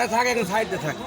আরে থাকে এখন সাইডে থাকে।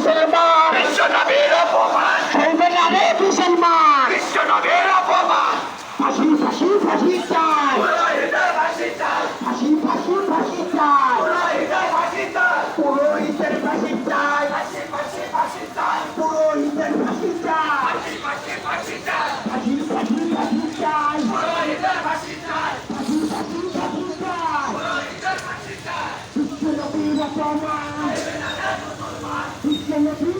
মুসলমান রে মুসলমান ফাঁসি ফাঁসি ফাঁসি চাই ফাঁসি ফাঁসি ফাঁসি চাই পুরোহিতের ফাঁসি চাই পুরোহিতের ফাঁসি চাই ফাঁসি ফাঁসি ফাঁসি চাই ফাঁসি ফাঁসি ফাঁসি চাই বিশ্বনবীর অপমান আমরা